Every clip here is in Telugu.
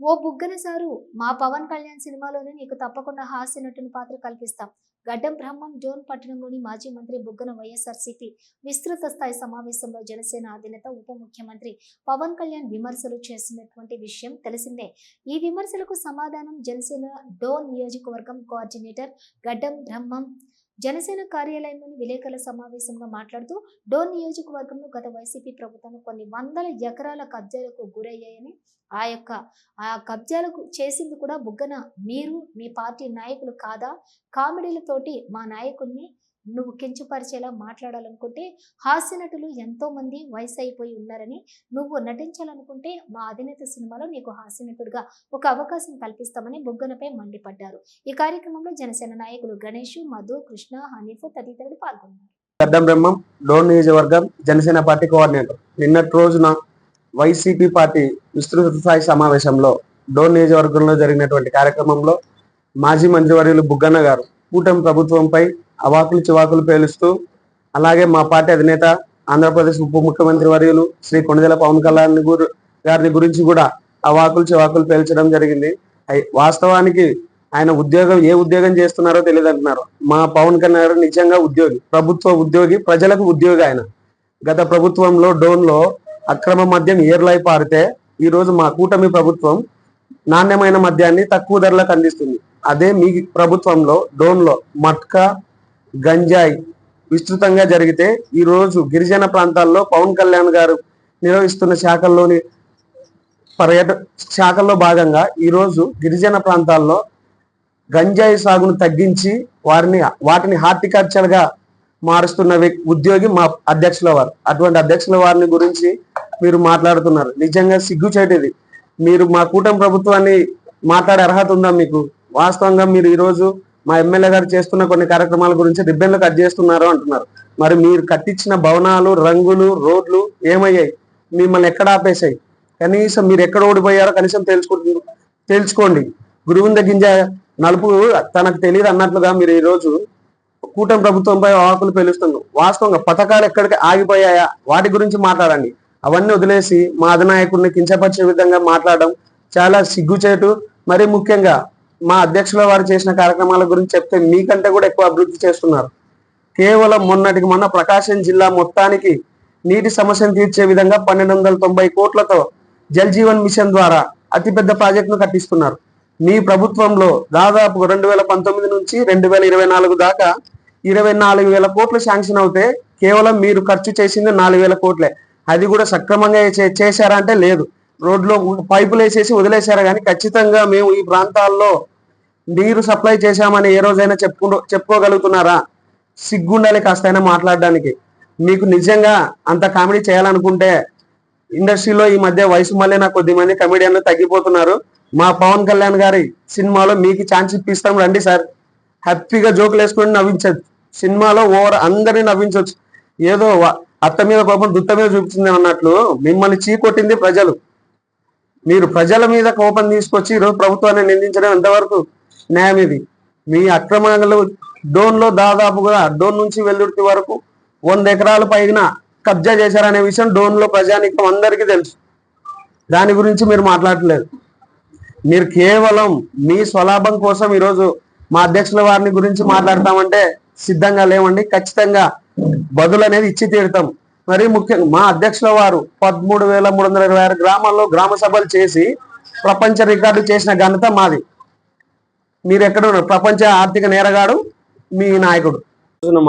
ఓ బుగ్గన సారు మా పవన్ కళ్యాణ్ సినిమాలోనే నీకు తప్పకుండా హాస్య నటుని పాత్ర కల్పిస్తాం. గడ్డం బ్రహ్మం జోన్ పట్టణంలోని మాజీ మంత్రి బుగ్గన వైఎస్ఆర్సీపీ విస్తృత స్థాయి సమావేశంలో జనసేన అధినేత ఉప ముఖ్యమంత్రి పవన్ కళ్యాణ్ విమర్శలు చేసినటువంటి విషయం తెలిసిందే. ఈ విమర్శలకు సమాధానం జనసేన డోన్ నియోజకవర్గం కోఆర్డినేటర్ గడ్డం బ్రహ్మం జనసేన కార్యాలయంలోని విలేకరుల సమావేశంలో మాట్లాడుతూ డోన్ నియోజకవర్గంలో గత వైసీపీ ప్రభుత్వం కొన్ని వందల ఎకరాల కబ్జాలకు గురయ్యాయని ఆ యొక్క ఆ కబ్జాలకు చేసింది కూడా బుగ్గన మీరు మీ పార్టీ నాయకులు కాదా? కామెడీలతోటి మా నాయకుడిని నువ్వు కించపరిచేలా మాట్లాడాలనుకుంటే హాస్య నటులు ఎంతో మంది వయసు అయిపోయి ఉన్నారని నువ్వు నటించాలనుకుంటే మా అధినేత సినిమాలో నీకు హాస్య నటుడిగా ఒక అవకాశం కల్పిస్తామని బుగ్గనపై మండిపడ్డారు. ఈ కార్యక్రమంలో జనసేన నాయకులు గణేష్ మధు కృష్ణ హనీఫ్ తదితరులు పాల్గొన్నారు. గడ్డం బ్రహ్మం డోన్ నియోజకవర్గం జనసేన పార్టీ కోఆర్డినేటర్. నిన్నటి రోజున వైసీపీ పార్టీ విస్తృత స్థాయి సమావేశంలో డోన్ నియోజకవర్గంలో జరిగినటువంటి కార్యక్రమంలో మాజీ మంత్రివర్యులు బుగ్గన్న గారు కూటమి ప్రభుత్వంపై అవాకులు చివాకులు పేలుస్తూ అలాగే మా పార్టీ అధినేత ఆంధ్రప్రదేశ్ ఉప ముఖ్యమంత్రి వర్యులు శ్రీ కొణిదెల పవన్ కళ్యాణ్ గురు గారిని గురించి కూడా అవాకులు చివాకులు పేల్చడం జరిగింది. వాస్తవానికి ఆయన ఉద్యోగం ఏ ఉద్యోగం చేస్తున్నారో తెలియదు అంటున్నారు. మా పవన్ కళ్యాణ్ గారు నిజంగా ఉద్యోగి ప్రభుత్వ ఉద్యోగి ప్రజలకు ఉద్యోగి ఆయన. గత ప్రభుత్వంలో డోన్లో అక్రమ మద్యం ఏర్లై పారితే ఈ రోజు మా కూటమి ప్రభుత్వం నాణ్యమైన మద్యాన్ని తక్కువ ధరలకు అందిస్తుంది. అదే మీ ప్రభుత్వంలో డోన్లో మట్కా గంజాయి విస్తృతంగా జరిగితే ఈ రోజు గిరిజన ప్రాంతాల్లో పవన్ కళ్యాణ్ గారు నిర్వహిస్తున్న శాఖల్లోని పర్యట శాఖల్లో భాగంగా ఈరోజు గిరిజన ప్రాంతాల్లో గంజాయి సాగును తగ్గించి వారిని వాటిని హార్టికల్చర్గా మారుస్తున్న ఉద్యోగి మా అధ్యక్షుల వారు. అటువంటి అధ్యక్షుల వారిని గురించి మీరు మాట్లాడుతున్నారు. నిజంగా సిగ్గుచేటిది. మీరు మా కూటమి ప్రభుత్వాన్ని మాట్లాడే అర్హత ఉందా మీకు? వాస్తవంగా మీరు ఈరోజు మా ఎమ్మెల్యే గారు చేస్తున్న కొన్ని కార్యక్రమాల గురించి రిబ్బన్లు కట్ చేస్తున్నారు అంటున్నారు. మరి మీరు కట్టించిన భవనాలు రంగులు రోడ్లు ఏమయ్యాయి? మిమ్మల్ని ఎక్కడ ఆపేశాయి? కనీసం మీరు ఎక్కడ ఓడిపోయారో కనీసం తెలుసుకుంటు తెలుసుకోండి. గురువుంద గింజ నలుపు తనకు తెలియదు అన్నట్లుగా మీరు ఈరోజు కూటమి ప్రభుత్వంపై ఆకులు పెలుస్తున్నారు. వాస్తవంగా పథకాలు ఎక్కడికి ఆగిపోయాయా? వాటి గురించి మాట్లాడండి. అవన్నీ వదిలేసి మా అధినాయకుడిని కించపరిచే విధంగా మాట్లాడడం చాలా సిగ్గుచేటు. మరి ముఖ్యంగా మా అధ్యక్షుల వారు చేసిన కార్యక్రమాల గురించి చెప్తే మీకంటే కూడా ఎక్కువ అభివృద్ధి చేస్తున్నారు. కేవలం మొన్నటికి మొన్న ప్రకాశం జిల్లా మొత్తానికి నీటి సమస్యను తీర్చే విధంగా పన్నెండు వందల తొంభై కోట్లతో జల్ జీవన్ మిషన్ ద్వారా అతిపెద్ద ప్రాజెక్టును కట్టిస్తున్నారు. మీ ప్రభుత్వంలో దాదాపు రెండు వేల పంతొమ్మిది నుంచి రెండు వేల ఇరవై నాలుగు దాకా ఇరవై నాలుగు వేల కోట్లు శాంక్షన్ అవుతే కేవలం మీరు ఖర్చు చేసింది నాలుగు వేల కోట్లే. అది కూడా సక్రమంగా చే- చేశారా అంటే లేదు. రోడ్లో పైపులు వేసేసి వదిలేశారు కానీ ఖచ్చితంగా మేము ఈ ప్రాంతాల్లో నీరు సప్లై చేశామని ఏ రోజైనా చెప్పుకుంటూ చెప్పుకోగలుగుతున్నారా? సిగ్గుండాలి కాస్తైనా మాట్లాడడానికి. మీకు నిజంగా అంత కామెడీ చేయాలనుకుంటే ఇండస్ట్రీలో ఈ మధ్య వయసు మళ్ళీ నాకు కొద్ది మంది కమెడియన్లు తగ్గిపోతున్నారు. మా పవన్ కళ్యాణ్ గారి సినిమాలో మీకు ఛాన్స్ ఇప్పిస్తాం రండి సార్. హ్యాపీగా జోకులు వేసుకొని నవ్వించదు సినిమాలో ఓవర్ అందరినీ నవ్వించవచ్చు ఏదో అత్త మీద కోపం దుత్త మీద చూపించింది అన్నట్లు మిమ్మల్ని చీకొట్టింది ప్రజలు. మీరు ప్రజల మీద కోపం తీసుకొచ్చి ఈరోజు ప్రభుత్వాన్ని నిందించడం ఎంతవరకు న్యాయం ఇది? మీ అక్రమాలు డోన్లో దాదాపుగా డోన్ నుంచి వెల్లుర్తి వరకు వంద ఎకరాల పైన కబ్జా చేశారనే విషయం డోన్లో ప్రజానికం అందరికీ తెలుసు. దాని గురించి మీరు మాట్లాడలేదు మీరు కేవలం మీ స్వలాభం కోసం ఈరోజు మా అధ్యక్షుల వారిని గురించి మాట్లాడతామంటే సిద్ధంగా లేవండి. ఖచ్చితంగా బదులు అనేది ఇచ్చి తీరుతాం. మరి ముఖ్యంగా మా అధ్యక్షుల వారు పదమూడు వేల మూడు వందల ఇరవై ఆరు గ్రామాల్లో గ్రామ సభలు చేసి ప్రపంచ రికార్డు చేసిన ఘనత మాది. మీరు ఎక్కడ ప్రపంచ ఆర్థిక నేరగాడు మీ నాయకుడు.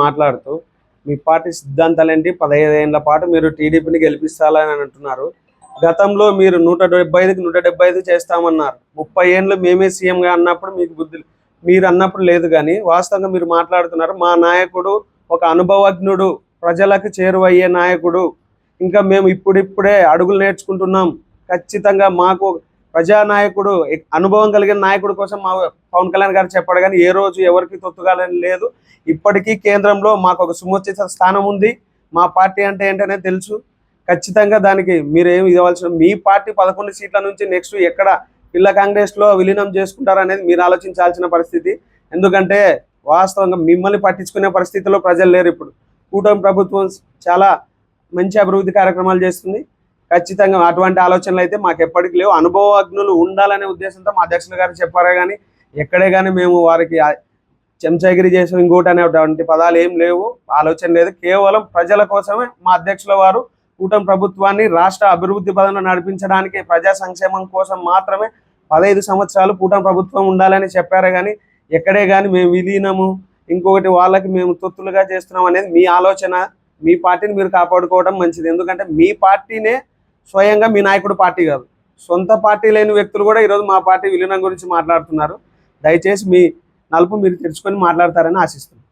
మాట్లాడుతూ మీ పార్టీ సిద్ధాంతాలు ఏంటి? పదహైదు పాటు మీరు టీడీపీని గెలిపిస్తారని అంటున్నారు. గతంలో మీరు నూట డెబ్బై ఐదుకి నూట డెబ్బై ఐదు చేస్తామన్నారు. ముప్పై ఏళ్ళు మేమే సీఎంగా అన్నప్పుడు మీకు బుద్ధి మీరు అన్నప్పుడు లేదు కానీ వాస్తవంగా మీరు మాట్లాడుతున్నారు. మా నాయకుడు ఒక అనుభవజ్ఞుడు. ప్రజలకు చేరువయ్యే నాయకుడు. ఇంకా మేము ఇప్పుడిప్పుడే అడుగులు నేర్చుకుంటున్నాం. ఖచ్చితంగా మాకు ప్రజానాయకుడు అనుభవం కలిగిన నాయకుడు కోసం మా పవన్ కళ్యాణ్ గారు చెప్పాడు కానీ ఏ రోజు ఎవరికి తొత్తుగాలని లేదు. ఇప్పటికీ కేంద్రంలో మాకు ఒక సుముచిత స్థానం ఉంది. మా పార్టీ అంటే ఏంటనే తెలుసు. ఖచ్చితంగా దానికి మీరు ఏమి ఇవ్వాల్సిన మీ పార్టీ పదకొండు సీట్ల నుంచి నెక్స్ట్ ఎక్కడ పిల్ల కాంగ్రెస్లో విలీనం చేసుకుంటారనేది మీరు ఆలోచించాల్సిన పరిస్థితి. ఎందుకంటే వాస్తవంగా మిమ్మల్ని పట్టించుకునే పరిస్థితిలో ప్రజలు లేరు ఇప్పుడు. కూటమి ప్రభుత్వం చాలా మంచి అభివృద్ధి కార్యక్రమాలు చేస్తుంది. ఖచ్చితంగా అటువంటి ఆలోచనలు అయితే మాకు ఎప్పటికీ లేవు. అనుభవజ్ఞులు ఉండాలనే ఉద్దేశంతో మా అధ్యక్షులు గారు చెప్పారే కానీ ఎక్కడే కానీ మేము వారికి ఆ చెంచాగిరి చేసిన ఇంకోటి అనేటువంటి పదాలు ఏం లేవు. ఆలోచన లేదు. కేవలం ప్రజల కోసమే మా అధ్యక్షుల వారు కూటమి ప్రభుత్వాన్ని రాష్ట్ర అభివృద్ధి పదంలో నడిపించడానికి ప్రజా సంక్షేమం కోసం మాత్రమే పదహైదు సంవత్సరాలు కూటమి ప్రభుత్వం ఉండాలని చెప్పారే కానీ ఎక్కడే కానీ మేము విలీనము ఇంకొకటి వాళ్ళకి మేము తొత్తులుగా చేస్తున్నాం అనేది మీ ఆలోచన మీ పార్టీని మీరు కాపాడుకోవడం మంచిది. ఎందుకంటే మీ పార్టీనే స్వయంగా మీ నాయకుడు పార్టీ కాదు. సొంత పార్టీ లేని వ్యక్తులు కూడా ఈరోజు మా పార్టీ విలీనం గురించి మాట్లాడుతున్నారు. దయచేసి మీ నలుపు మీరు తెరుచుకొని మాట్లాడతారని ఆశిస్తున్నాను